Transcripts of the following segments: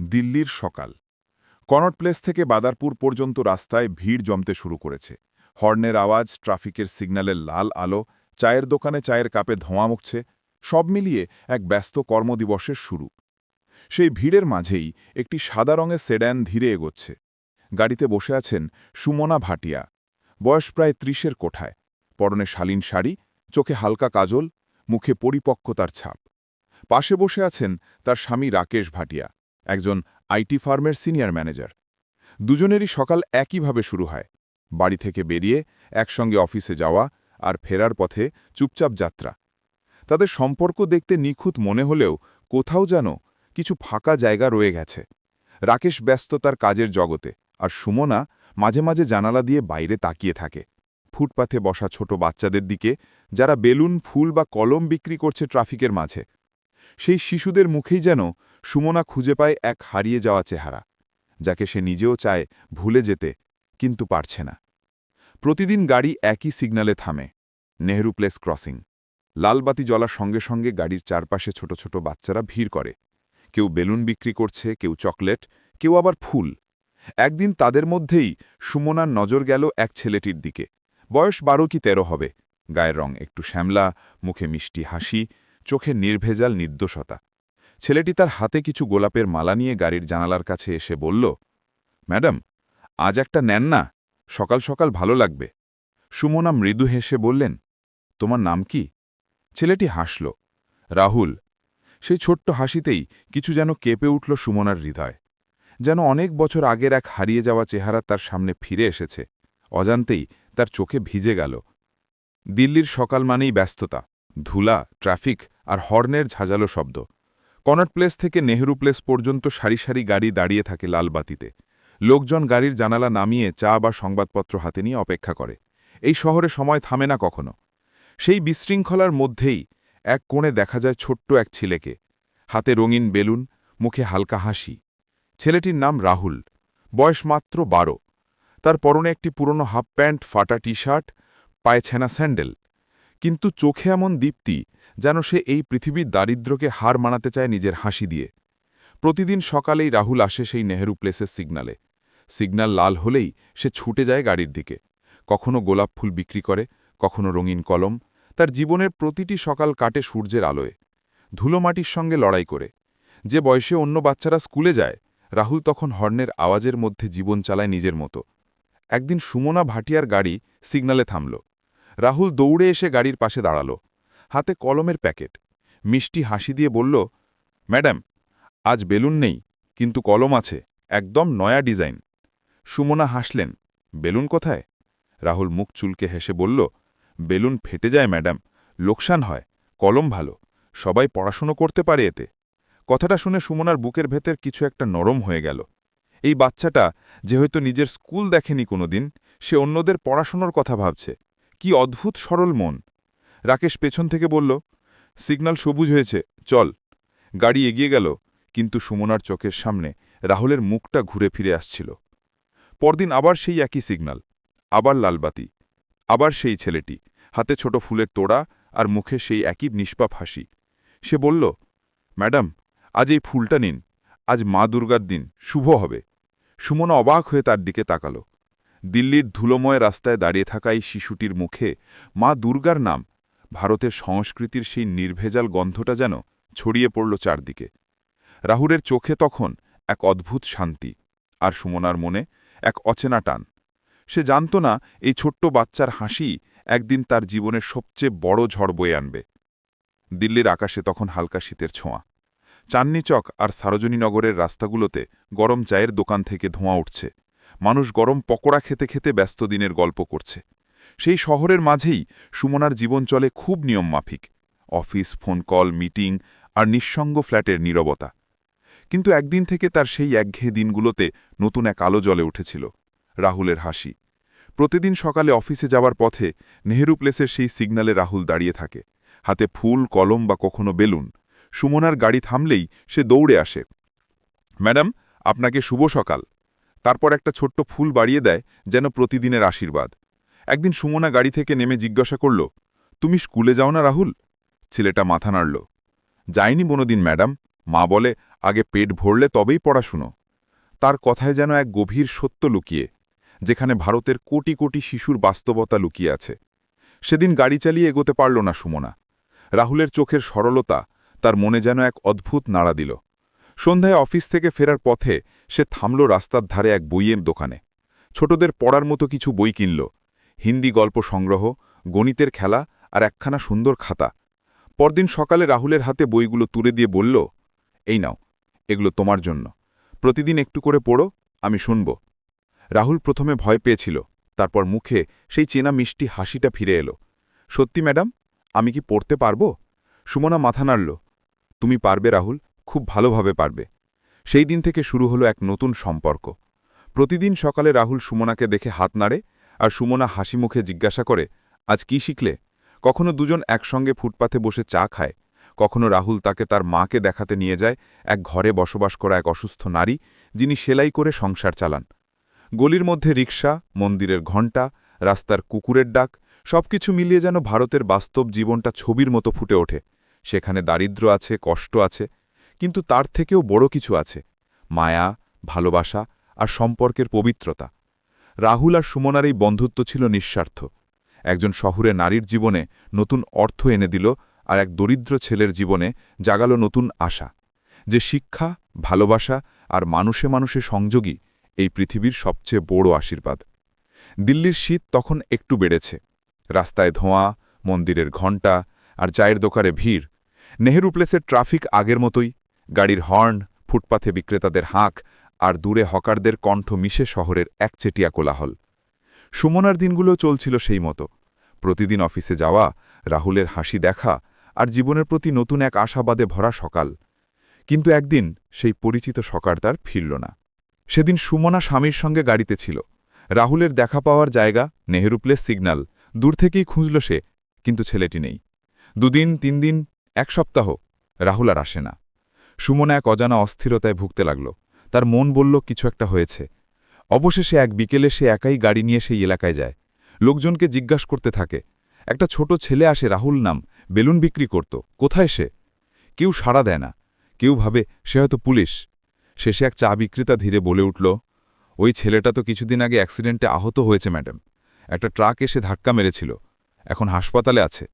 দিল্লির সকাল। Connaught place থেকে বাদারপুর পর্যন্ত রাস্তায় ভিড় জমতে শুরু করেছে। হর্নের আওয়াজ, ট্রাফিকের সিগন্যালের লাল আলো, চায়ের দোকানে চায়ের কাপে ধোঁয়া মুখছে, সব মিলিয়ে এক ব্যস্ত কর্মদিবসের শুরু। সেই ভিড়ের মাঝেই একটি সাদা রঙের সেডান ধীরে এগোচ্ছে। গাড়িতে বসে আছেন সুমনা ভাটিয়া। বয়স প্রায় ত্রিশের কোঠায়। পরনে শালীন শাড়ি, চোখে হালকা কাজল, মুখে পরিপক্কতার ছাপ। পাশে বসে আছেন তার স্বামী রাকেশ ভাটিয়া। একজন আইটি ফার্মের সিনিয়র ম্যানেজার। দুজনেরই সকাল একইভাবে শুরু হয়। বাড়ি থেকে বেরিয়ে একসঙ্গে অফিসে যাওয়া আর ফেরার পথে চুপচাপ যাত্রা। তাদের সম্পর্ক দেখতে নিখুঁত মনে হলেও কোথাও যেন কিছু ফাঁকা জায়গা রয়ে গেছে। রাকেশ ব্যস্ত তার কাজের জগতে আর সুমনা মাঝে মাঝে জানালা দিয়ে বাইরে তাকিয়ে থাকে। ফুটপাথে বসা ছোট বাচ্চাদের দিকে যারা বেলুন, ফুল বা কলম বিক্রি করছে ট্রাফিকের মাঝে। সেই শিশুদের মুখেই যেন সুমনা খুঁজে পায় এক হারিয়ে যাওয়া চেহারা, যাকে সে নিজেও চায় ভুলে যেতে, কিন্তু পারছে না। প্রতিদিন গাড়ি একই সিগনালে থামে, নেহরু প্লেস ক্রসিং। লালবাতি জ্বলার সঙ্গে সঙ্গে গাড়ির চারপাশে ছোট ছোট বাচ্চারা ভিড় করে। কেউ বেলুন বিক্রি করছে, কেউ চকলেট, কেউ আবার ফুল। একদিন তাদের মধ্যেই সুমনার নজর গেল এক ছেলেটির দিকে। বয়স বারো কি তেরো হবে। গায়ের রং একটু শ্যামলা, মুখে মিষ্টি হাসি, চোখে নির্ভেজাল নির্দোষতা। ছেলেটি তার হাতে কিছু গোলাপের মালা নিয়ে গাড়ির জানালার কাছে এসে বলল, ম্যাডাম, আজ একটা নেন না, সকাল সকাল ভালো লাগবে। সুমনা মৃদু হেসে বললেন, তোমার নাম কি? ছেলেটি হাসল, রাহুল। সেই ছোট্ট হাসিতেই কিছু যেন কেঁপে উঠল সুমনার হৃদয়, যেন অনেক বছর আগের এক হারিয়ে যাওয়া চেহারা তার সামনে ফিরে এসেছে, অজান্তেই তার চোখে ভিজে গেল। দিল্লির সকাল মানেই ব্যস্ততা, ধুলা, ট্রাফিক আর হর্নের ঝাঁঝালো শব্দ। কনট প্লেস থেকে নেহরু প্লেস পর্যন্ত সারি সারি গাড়ি দাঁড়িয়ে থাকে লালবাতিতে লোকজন গাড়ির জানালা নামিয়ে চা বা সংবাদপত্র হাতে নিয়ে অপেক্ষা করে। এই শহরে সময় থামে না কখনো। সেই বিশৃঙ্খলার মধ্যেই এক কোণে দেখা যায় ছোট্ট এক ছেলেকে। হাতে রঙিন বেলুন, মুখে হালকা হাসি। ছেলেটির নাম রাহুল। বয়স মাত্র বারো। তার পরনে একটি পুরনো হাফ প্যান্ট, ফাটা টি শার্ট পায়ে ছেনা স্যান্ডেল। কিন্তু চোখে এমন দীপ্তি যেন সে এই পৃথিবীর দারিদ্র্যকে হার মানাতে চায় নিজের হাসি দিয়ে। প্রতিদিন সকালেই রাহুল আসে সেই নেহেরু প্লেসের সিগনালে। সিগন্যাল লাল হলেই সে ছুটে যায় গাড়ির দিকে। কখনো গোলাপ ফুল বিক্রি করে, কখনো রঙিন কলম। তার জীবনের প্রতিটি সকাল কাটে সূর্যের আলোয়। ধুলোমাটির সঙ্গে লড়াই করে। যে বয়সে অন্য বাচ্চারা স্কুলে যায়, রাহুল তখন হর্নের আওয়াজের মধ্যে জীবন চালায় নিজের মতো। একদিন সুমনা ভাটিয়ার গাড়ি সিগনালে থামল। রাহুল দৌড়ে এসে গাড়ির পাশে দাঁড়াল। হাতে কলমের প্যাকেট। মিষ্টি হাসি দিয়ে বলল, ম্যাডাম, আজ বেলুন নেই, কিন্তু কলম আছে, একদম নয়া ডিজাইন। সুমনা হাসলেন, বেলুন কোথায়? রাহুল মুখ চুলকে হেসে বলল, বেলুন ফেটে যায়, ম্যাডাম, লোকসান হয়, কলম ভালো, সবাই পড়াশুনো করতে পারে এতে। কথাটা শুনে সুমনার বুকের ভেতর কিছু একটা নরম হয়ে গেল। এই বাচ্চাটা যে হয়তো নিজের স্কুল দেখেনি কোনোদিন, সে অন্যদের পড়াশুনোর কথা ভাবছে। কি অদ্ভুত সরল মন। রাকেশ পেছন থেকে বলল সিগনাল সবুজ হয়েছে, চল। গাড়ি এগিয়ে গেল, কিন্তু সুমনার চোখের সামনে রাহুলের মুখটা ঘুরে ফিরে আসছিল। পরদিন আবার সেই একই সিগনাল আবার লালবাতি, আবার সেই ছেলেটি, হাতে ছোট ফুলের তোড়া আর মুখে সেই একই নিষ্পাপ হাসি। সে বলল, ম্যাডাম, আজ এই ফুলটা নিন, আজ মা দুর্গার দিন, শুভ হবে। সুমনা অবাক হয়ে তার দিকে তাকাল। দিল্লির ধুলোময় রাস্তায় দাঁড়িয়ে থাকা এই শিশুটির মুখে মা দুর্গার নাম। ভারতের সংস্কৃতির সেই নির্ভেজাল গন্ধটা যেন ছড়িয়ে পড়ল চারদিকে। রাহুলের চোখে তখন এক অদ্ভুত শান্তি আর সুমনার মনে এক অচেনা টান। সে জানত না এই ছোট্ট বাচ্চার হাসি একদিন তার জীবনের সবচেয়ে বড় ঝড় বয়ে আনবে। দিল্লির আকাশে তখন হালকা শীতের ছোঁয়া। চান্নি আর সারজনীনগরের রাস্তাগুলোতে গরম চায়ের দোকান থেকে ধোঁয়া উঠছে। মানুষ গরম পকোড়া খেতে খেতে ব্যস্ত দিনের গল্প করছে। সেই শহরের মাঝেই সুমনার জীবন চলে খুব নিয়মমাফিক অফিস, ফোন কল, মিটিং আর নিঃসঙ্গ ফ্ল্যাটের নীরবতা। কিন্তু একদিন থেকে তার সেই একঘেয়ে দিনগুলোতে নতুন এক আলো জ্বলে উঠেছিল, রাহুলের হাসি। প্রতিদিন সকালে অফিসে যাওয়ার পথে নেহেরু প্লেসের সেই সিগন্যালে রাহুল দাঁড়িয়ে থাকে। হাতে ফুল, কলম বা কখনো বেলুন। সুমনার গাড়ি থামলেই সে দৌড়ে আসে। ম্যাডাম, আপনাকে শুভ সকাল। তারপর একটা ছোট্ট ফুল বাড়িয়ে দেয় যেন প্রতিদিনের আশীর্বাদ। একদিন সুমনা গাড়ি থেকে নেমে জিজ্ঞাসা করল, তুমি স্কুলে যাও না রাহুল? ছেলেটা মাথা নাড়ল, যাইনি বনোদিন, ম্যাডাম। মা বলে, আগে পেট ভরলে তবেই পড়াশুনো। তার কথায় যেন এক গভীর সত্য লুকিয়ে, যেখানে ভারতের কোটি কোটি শিশুর বাস্তবতা লুকিয়ে আছে। সেদিন গাড়ি চালিয়ে এগোতে পারল না সুমনা। রাহুলের চোখের সরলতা তার মনে যেন এক অদ্ভুত নাড়া দিল। সন্ধ্যায় অফিস থেকে ফেরার পথে সে থামল রাস্তার ধারে এক বইয়ের দোকানে। ছোটদের পড়ার মতো কিছু বই কিনল। হিন্দি গল্প সংগ্রহ, গণিতের খেলা আর একখানা সুন্দর খাতা। পরদিন সকালে রাহুলের হাতে বইগুলো তুলে দিয়ে বলল, এই নাও, এগুলো তোমার জন্য। প্রতিদিন একটু করে পড়ো, আমি শুনব। রাহুল প্রথমে ভয় পেয়েছিল, তারপর মুখে সেই চেনা মিষ্টি হাসিটা ফিরে এলো। সত্যি ম্যাডাম, আমি কি পড়তে পারব? সুমনা মাথা নাড়ল, তুমি পারবে রাহুল, খুব ভালোভাবে পারবে। সেই দিন থেকে শুরু হলো এক নতুন সম্পর্ক। প্রতিদিন সকালে রাহুল সুমনাকে দেখে হাত নাড়ে আর সুমনা হাসি মুখে জিজ্ঞাসা করে, আজ কি শিখলে? কখনো দুজন একসঙ্গে ফুটপাথে বসে চা খায়? কখনো রাহুল তাকে তার মাকে দেখাতে নিয়ে যায়, এক ঘরে বসবাস করা এক অসুস্থ নারী, যিনি সেলাই করে সংসার চালান। গলির মধ্যে রিক্সা মন্দিরের ঘণ্টা, রাস্তার কুকুরের ডাক, সবকিছু মিলিয়ে যেন ভারতের বাস্তব জীবনটা ছবির মতো ফুটে ওঠে। সেখানে দারিদ্র্য আছে, কষ্ট আছে কিন্তু তার থেকেও বড় কিছু আছে, মায়া, ভালোবাসা আর সম্পর্কের পবিত্রতা। রাহুল আর সুমনার এই বন্ধুত্ব ছিল নিঃস্বার্থ। একজন শহুরে নারীর জীবনে নতুন অর্থ এনে দিল আর এক দরিদ্র ছেলের জীবনে জাগালো নতুন আশা। যে শিক্ষা, ভালোবাসা আর মানুষে মানুষে সংযোগী এই পৃথিবীর সবচেয়ে বড় আশীর্বাদ। দিল্লির শীত তখন একটু বেড়েছে। রাস্তায় ধোঁয়া, মন্দিরের ঘণ্টা আর চায়ের দোকানে ভিড়। নেহেরু প্লেসের ট্রাফিক আগের মতোই। গাড়ির হর্ন, ফুটপাথে বিক্রেতাদের হাঁক, আর দূরে হকারদের কণ্ঠ মিশে শহরের একচেটিয়া কোলাহল। সুমনার দিনগুলো চলছিল সেই মতো। প্রতিদিন অফিসে যাওয়া, রাহুলের হাসি দেখা, আর জীবনের প্রতি নতুন এক আশাবাদে ভরা সকাল। কিন্তু একদিন সেই পরিচিত সকার তার ফিরল না। সেদিন সুমনা স্বামীর সঙ্গে গাড়িতে ছিল। রাহুলের দেখা পাওয়ার জায়গা, নেহেরু প্লেস সিগন্যাল দূর থেকেই খুঁজল সে, কিন্তু ছেলেটি নেই। দুদিন, তিন দিন, এক সপ্তাহ, রাহুল আর আসে না। সুমনা এক অজানা অস্থিরতায় ভুগতে লাগল। তার মন বলল, কিছু একটা হয়েছে। অবশেষে এক বিকেলে সে একাই গাড়ি নিয়ে সেই এলাকায় যায়। লোকজনকে জিজ্ঞাস করতে থাকে, একটা ছোট ছেলে আসে, রাহুল নাম, বেলুন বিক্রি করত। কোথায় সে? কেউ সাড়া দেয় না। কেউ ভাবে সে হয়তো পুলিশ। শেষে এক চা বিক্রেতা ধীরে বলে উঠল, ওই ছেলেটা তো কিছুদিন আগে অ্যাক্সিডেন্টে আহত হয়েছে, ম্যাডাম। একটা ট্রাক এসে ধাক্কা মেরেছিল। এখন হাসপাতালে আছে।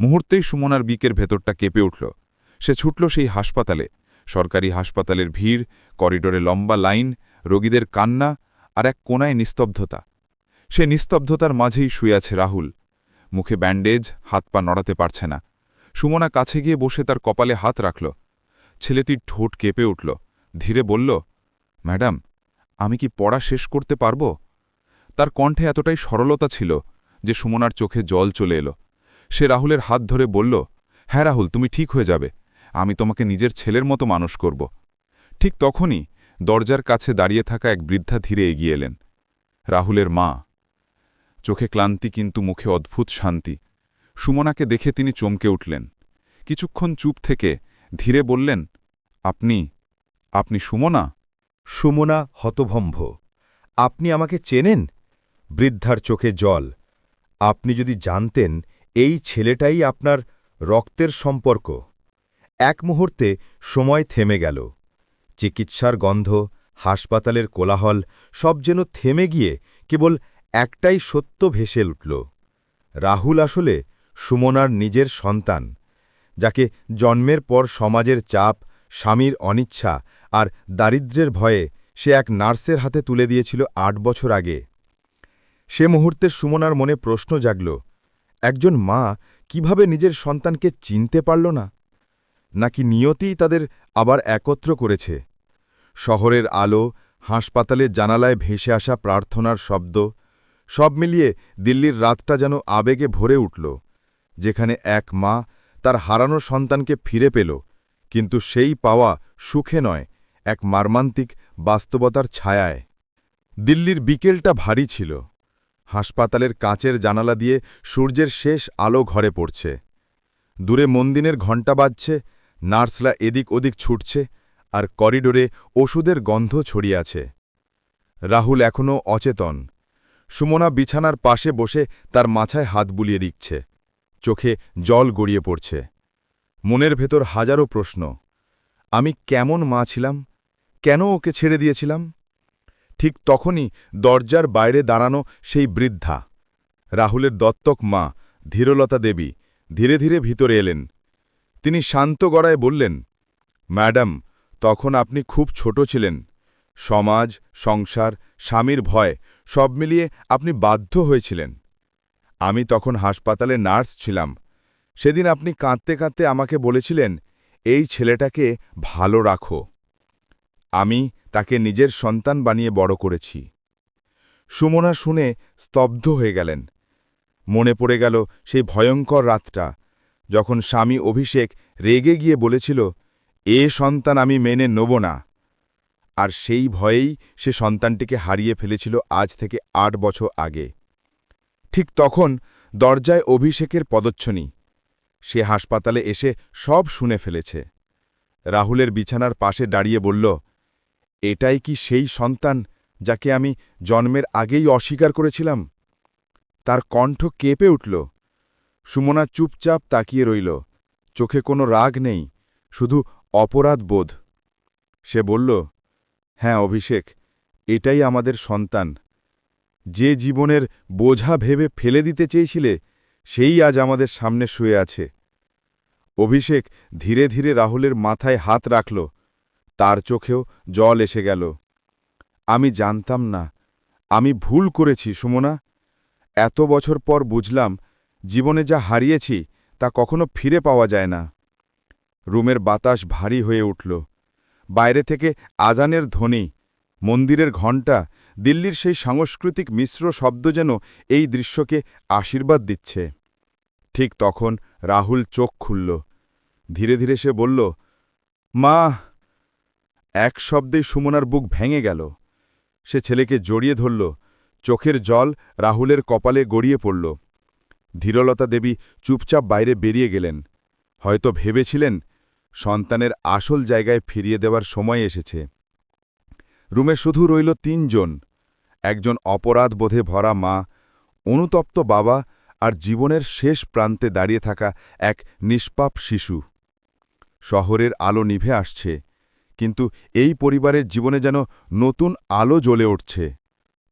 মুহূর্তেই সুমনার বিকের ভেতরটা কেঁপে উঠল। সে ছুটল সেই হাসপাতালে। সরকারি হাসপাতালের ভিড়, করিডোরে লম্বা লাইন, রোগীদের কান্না আর এক কোনায় নিস্তব্ধতা। সে নিস্তব্ধতার মাঝেই শুয়ে আছে রাহুল। মুখে ব্যান্ডেজ, হাত পা নড়াতে পারছে না। সুমনা কাছে গিয়ে বসে তার কপালে হাত রাখল। ছেলেটির ঠোঁট কেঁপে উঠল। ধীরে বলল, ম্যাডাম, আমি কি পড়া শেষ করতে পারব? তার কণ্ঠে এতটাই সরলতা ছিল যে সুমনার চোখে জল চলে এলো। সে রাহুলের হাত ধরে বলল হ্যাঁ রাহুল, তুমি ঠিক হয়ে যাবে। আমি তোমাকে নিজের ছেলের মতো মানুষ করব। ঠিক তখনই দরজার কাছে দাঁড়িয়ে থাকা এক বৃদ্ধা ধীরে এগিয়ে এলেন। রাহুলের মা। চোখে ক্লান্তি কিন্তু মুখে অদ্ভুত শান্তি। সুমনাকে দেখে তিনি চমকে উঠলেন। কিছুক্ষণ চুপ থেকে ধীরে বললেন, আপনি আপনি সুমনা? সুমনা হতভম্ভ আপনি আমাকে চেনেন? বৃদ্ধার চোখে জল। আপনি যদি জানতেন, এই ছেলেটাই আপনার রক্তের সম্পর্ক। এক মুহূর্তে সময় থেমে গেল। চিকিৎসার গন্ধ, হাসপাতালের কোলাহল, সব যেন থেমে গিয়ে কেবল একটাই সত্য ভেসে উঠল। রাহুল আসলে সুমনার নিজের সন্তান, যাকে জন্মের পর সমাজের চাপ, স্বামীর অনিচ্ছা আর দারিদ্র্যের ভয়ে সে এক নার্সের হাতে তুলে দিয়েছিল আট বছর আগে। সে মুহূর্তে সুমনার মনে প্রশ্ন জাগল, একজন মা কীভাবে নিজের সন্তানকে চিনতে পারল না? নাকি নিয়তিই তাদের আবার একত্র করেছে? শহরের আলো, হাসপাতালের জানালায় ভেসে আসা প্রার্থনার শব্দ, সব মিলিয়ে দিল্লির রাতটা যেন আবেগে ভরে উঠল, যেখানে এক মা তার হারানো সন্তানকে ফিরে পেল, কিন্তু সেই পাওয়া সুখে নয়, এক মার্মান্তিক বাস্তবতার ছায়ায়। দিল্লির বিকেলটা ভারী ছিল, হাসপাতালের কাঁচের জানালা দিয়ে সূর্যের শেষ আলো ঘরে পড়ছে, দূরে মন্দিনের ঘণ্টা বাজছে নার্সরা এদিক ওদিক ছুটছে আর করিডোরে ওষুধের গন্ধ ছড়িয়ে আছে। রাহুল এখনও অচেতন। সুমনা বিছানার পাশে বসে তার মাথায় হাত বুলিয়ে দিচ্ছে। চোখে জল গড়িয়ে পড়ছে। মনের ভেতর হাজারো প্রশ্ন। আমি কেমন মা ছিলাম? কেন ওকে ছেড়ে দিয়েছিলাম? ঠিক তখনই দরজার বাইরে দাঁড়ানো সেই বৃদ্ধা। রাহুলের দত্তক মা, ধীরলতা দেবী, ধীরে ধীরে ভিতরে এলেন। তিনি শান্ত গড়ায় বললেন, ম্যাডাম, তখন আপনি খুব ছোট ছিলেন। সমাজ, সংসার, স্বামীর ভয়, সব মিলিয়ে আপনি বাধ্য হয়েছিলেন। আমি তখন হাসপাতালে নার্স ছিলাম। সেদিন আপনি কাঁদতে কাঁদতে আমাকে বলেছিলেন, এই ছেলেটাকে ভালো রাখো। আমি তাকে নিজের সন্তান বানিয়ে বড় করেছি সুমনা শুনে স্তব্ধ হয়ে গেলেন। মনে পড়ে গেল সেই ভয়ঙ্কর রাতটা। যখন স্বামী অভিষেক রেগে গিয়ে বলেছিল, এ সন্তান আমি মেনে নেব না। আর সেই ভয়েই সে সন্তানটিকে হারিয়ে ফেলেছিল আজ থেকে আট বছর আগে। ঠিক তখন দরজায় অভিষেকের পদচ্ছনি। সে হাসপাতালে এসে সব শুনে ফেলেছে। রাহুলের বিছানার পাশে দাঁড়িয়ে বলল, এটাই কি সেই সন্তান যাকে আমি জন্মের আগেই অস্বীকার করেছিলাম? তার কণ্ঠ কেঁপে উঠল। সুমনা চুপচাপ তাকিয়ে রইল। চোখে কোনো রাগ নেই, শুধু অপরাধ বোধ। সে বলল হ্যাঁ অভিষেক, এটাই আমাদের সন্তান। যে জীবনের বোঝা ভেবে ফেলে দিতে চেয়েছিলে, সেই আজ আমাদের সামনে শুয়ে আছে। অভিষেক ধীরে ধীরে রাহুলের মাথায় হাত রাখল। তার চোখেও জল এসে গেল। আমি জানতাম না, আমি ভুল করেছি, সুমনা। এত বছর পর বুঝলাম জীবনে যা হারিয়েছি তা কখনো ফিরে পাওয়া যায় না। রুমের বাতাস ভারী হয়ে উঠল। বাইরে থেকে আজানের ধ্বনি, মন্দিরের ঘণ্টা, দিল্লির সেই সাংস্কৃতিক মিশ্র শব্দ যেন এই দৃশ্যকে আশীর্বাদ দিচ্ছে। ঠিক তখন রাহুল চোখ খুলল। ধীরে ধীরে সে বলল, মা! এক শব্দেই সুমনার বুক ভেঙে গেল। সে ছেলেকে জড়িয়ে ধরল। চোখের জল রাহুলের কপালে গড়িয়ে পড়ল। ধীরলতা দেবী চুপচাপ বাইরে বেরিয়ে গেলেন। হয়তো ভেবেছিলেন সন্তানের আসল জায়গায় ফিরিয়ে দেওয়ার সময় এসেছে। রুমে শুধু রইল তিনজন, একজন অপরাধ বোধে ভরা মা, অনুতপ্ত বাবা আর জীবনের শেষ প্রান্তে দাঁড়িয়ে থাকা এক নিষ্পাপ শিশু। শহরের আলো নিভে আসছে, কিন্তু এই পরিবারের জীবনে যেন নতুন আলো জ্বলে উঠছে।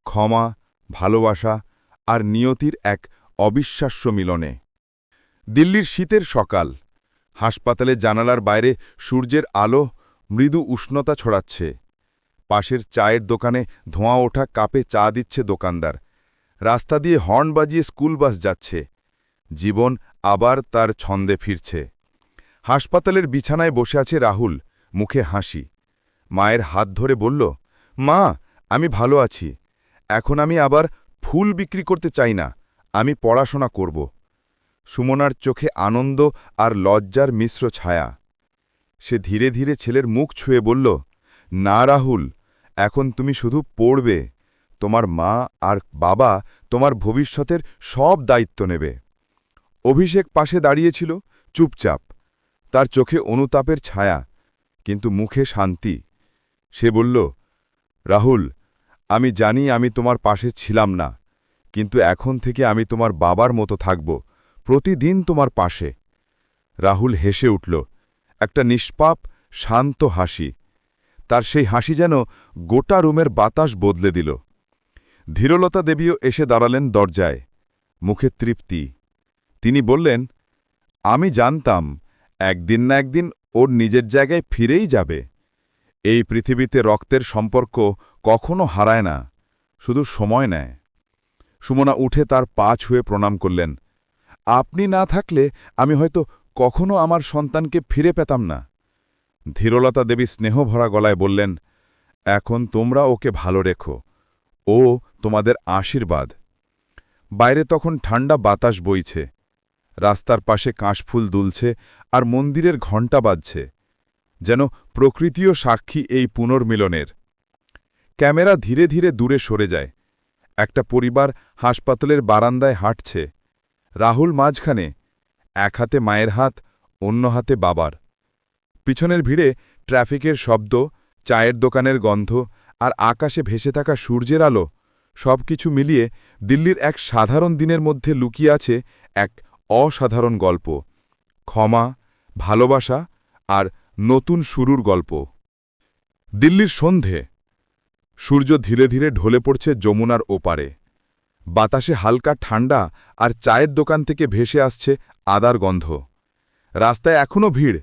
ক্ষমা, ভালোবাসা আর নিয়তির এক অবিশ্বাস্য মিলনে। দিল্লির শীতের সকাল। হাসপাতালে জানালার বাইরে সূর্যের আলো, মৃদু উষ্ণতা ছড়াচ্ছে। পাশের চায়ের দোকানে ধোঁয়া ওঠা কাপে চা দিচ্ছে দোকানদার। রাস্তা দিয়ে হর্ন বাজিয়ে স্কুল বাস যাচ্ছে। জীবন আবার তার ছন্দে ফিরছে। হাসপাতালের বিছানায় বসে আছে রাহুল, মুখে হাসি। মায়ের হাত ধরে বলল, মা, আমি ভালো আছি। এখন আমি আবার ফুল বিক্রি করতে চাই না। আমি পড়াশোনা করব। সুমনার চোখে আনন্দ আর লজ্জার মিশ্র ছায়া। সে ধীরে ধীরে ছেলের মুখ ছুঁয়ে বলল, না রাহুল, এখন তুমি শুধু পড়বে। তোমার মা আর বাবা তোমার ভবিষ্যতের সব দায়িত্ব নেবে। অভিষেক পাশে দাঁড়িয়েছিল, চুপচাপ। তার চোখে অনুতাপের ছায়া, কিন্তু মুখে শান্তি। সে বলল, রাহুল, আমি জানি আমি তোমার পাশে ছিলাম না। কিন্তু এখন থেকে আমি তোমার বাবার মতো থাকব, প্রতিদিন তোমার পাশে। রাহুল হেসে উঠল, একটা নিষ্পাপ, শান্ত হাসি। তার সেই হাসি যেন গোটা রুমের বাতাস বদলে দিল। ধীরলতা দেবীও এসে দাঁড়ালেন দরজায়। মুখে তৃপ্তি। তিনি বললেন, আমি জানতাম, একদিন না একদিন ওর নিজের জায়গায় ফিরেই যাবে। এই পৃথিবীতে রক্তের সম্পর্ক কখনো হারায় না, শুধু সময় নেয়। সুমনা উঠে তার পা ছুঁয়ে প্রণাম করলেন। আপনি না থাকলে আমি হয়তো কখনো আমার সন্তানকে ফিরে পেতাম না। ধীরলতা দেবী স্নেহভরা গলায় বললেন, এখন তোমরা ওকে ভালো রেখো। ও তোমাদের আশীর্বাদ। বাইরে তখন ঠান্ডা বাতাস বইছে। রাস্তার পাশে কাশফুল দুলছে আর মন্দিরের ঘণ্টা বাজছে। যেন প্রকৃতিও সাক্ষী এই পুনর্মিলনের। ক্যামেরা ধীরে ধীরে দূরে সরে যায়। একটা পরিবার হাসপাতালের বারান্দায় হাঁটছে। রাহুল মাঝখানে, এক হাতে মায়ের হাত, অন্য হাতে বাবার। পিছনের ভিড়ে ট্রাফিকের শব্দ, চায়ের দোকানের গন্ধ আর আকাশে ভেসে থাকা সূর্যের আলো সব কিছু মিলিয়ে দিল্লির এক সাধারণ দিনের মধ্যে লুকিয়ে আছে এক অসাধারণ গল্প। ক্ষমা, ভালোবাসা আর নতুন শুরুর গল্প। দিল্লির সন্ধে। সূর্য ধীরে ধীরে ঢলে পড়ছে যমুনার ওপারে। বাতাসে হালকা ঠান্ডা আর চায়ের দোকান থেকে ভেসে আসছে আদার গন্ধ। রাস্তায় এখনও ভিড়।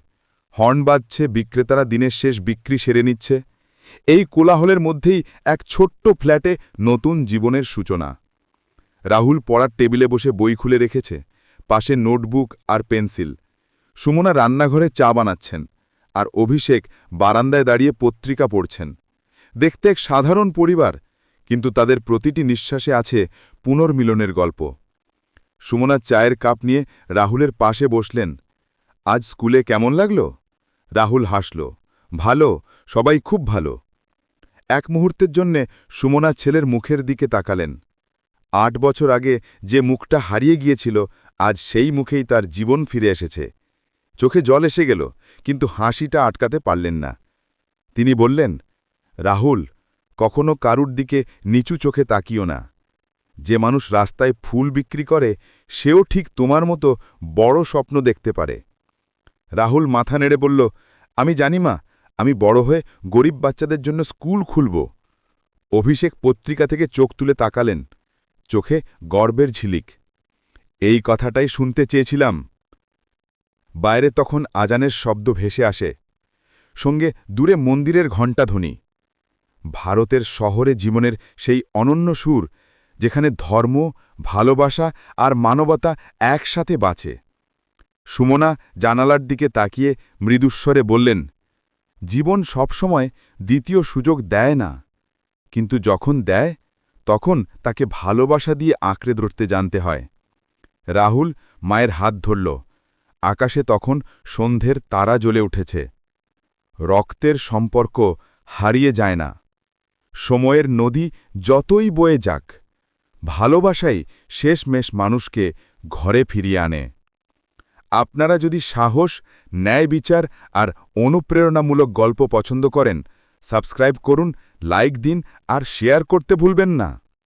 হর্ন বাজছে, বিক্রেতারা দিনের শেষ বিক্রি সেরে নিচ্ছে। এই কোলাহলের মধ্যেই এক ছোট্ট ফ্ল্যাটে নতুন জীবনের সূচনা। রাহুল পড়ার টেবিলে বসে বই খুলে রেখেছে, পাশে নোটবুক আর পেন্সিল। সুমনা রান্নাঘরে চা বানাচ্ছেন আর অভিষেক বারান্দায় দাঁড়িয়ে পত্রিকা পড়ছেন। দেখতে এক সাধারণ পরিবার, কিন্তু তাদের প্রতিটি নিঃশ্বাসে আছে পুনর্মিলনের গল্প। সুমনা চায়ের কাপ নিয়ে রাহুলের পাশে বসলেন। আজ স্কুলে কেমন লাগল? রাহুল হাসল। ভালো, সবাই খুব ভালো। এক মুহূর্তের জন্যে সুমনা ছেলের মুখের দিকে তাকালেন। আট বছর আগে যে মুখটা হারিয়ে গিয়েছিল, আজ সেই মুখেই তার জীবন ফিরে এসেছে। চোখে জল এসে গেল, কিন্তু হাসিটা আটকাতে পারলেন না। তিনি বললেন রাহুল, কখনো কারুর দিকে নিচু চোখে তাকিও না। যে মানুষ রাস্তায় ফুল বিক্রি করে, সেও ঠিক তোমার মতো বড় স্বপ্ন দেখতে পারে। রাহুল মাথা নেড়ে বলল, আমি জানি মা, আমি বড় হয়ে গরিব বাচ্চাদের জন্য স্কুল খুলব। অভিষেক পত্রিকা থেকে চোখ তুলে তাকালেন, চোখে গর্বের ঝিলিক। এই কথাটাই শুনতে চেয়েছিলাম। বাইরে তখন আজানের শব্দ ভেসে আসে। সঙ্গে দূরে মন্দিরের ঘণ্টাধ্বনি। ভারতের শহরে জীবনের সেই অনন্য সুর, যেখানে ধর্ম, ভালোবাসা আর মানবতা একসাথে বাঁচে। সুমনা জানালার দিকে তাকিয়ে মৃদুস্বরে বললেন, জীবন সবসময় দ্বিতীয় সুযোগ দেয় না, কিন্তু যখন দেয়, তখন তাকে ভালোবাসা দিয়ে আঁকড়ে ধরতে জানতে হয়। রাহুল মায়ের হাত ধরল। আকাশে তখন সন্ধ্যের তারা জ্বলে উঠেছে। রক্তের সম্পর্ক হারিয়ে যায় না। সময়ের নদী যতই বয়ে যাক, ভালোবাসাই শেষমেশ মানুষকে ঘরে ফিরিয়ে আনে। আপনারা যদি সাহস, ন্যায় বিচার আর অনুপ্রেরণামূলক গল্প পছন্দ করেন, সাবস্ক্রাইব করুন, লাইক দিন আর শেয়ার করতে ভুলবেন না।